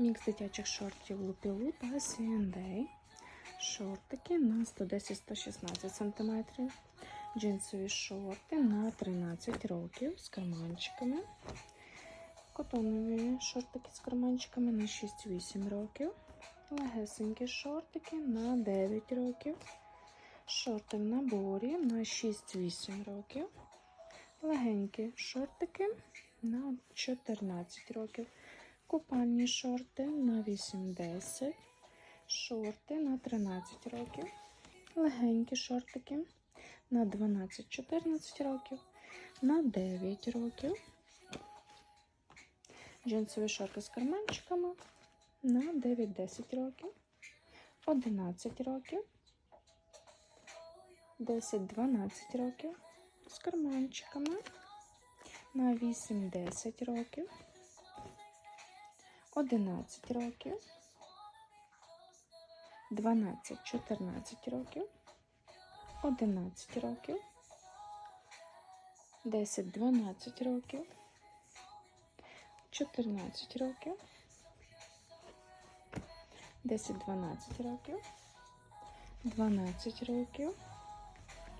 Мікс дитячих шортів Лупілу та C&A. Шортики на 110-116 см. Джинсові шорти на 13 років з карманчиками. Котонові шортики з карманчиками на 6-8 років. Легесенькі шортики на 9 років. Шорти в наборі на 6-8 років. Легенькі шортики на 14 років. Купальні шорти на 8-10. Шорти на 13 років. Легенькі шортики на 12-14 років. На 9 років. Джинсові шорти з карманчиками на 9-10 років. 11 років. 10-12 років. З карманчиками на 8-10 років. 11 років, 12-14 років, 11 років, 10-12 років, 14 років, 10-12 років, 12 років,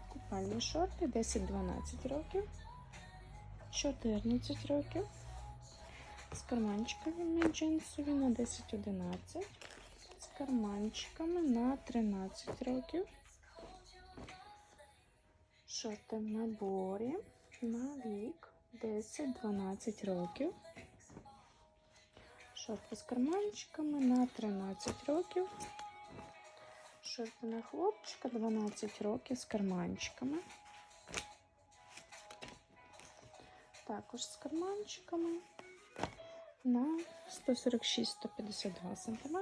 купальні шорти. 10-12 років, 14 років з карманчиками джинсові на 10-11, з карманчиками на 13 років. Шорти в наборі на вік 10-12 років. Шорти з карманчиками на 13 років. Шорти на хлопчика 12 років з карманчиками. Також з карманчиками на 146-152 см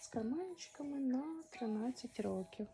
з карманчиками на 13 років.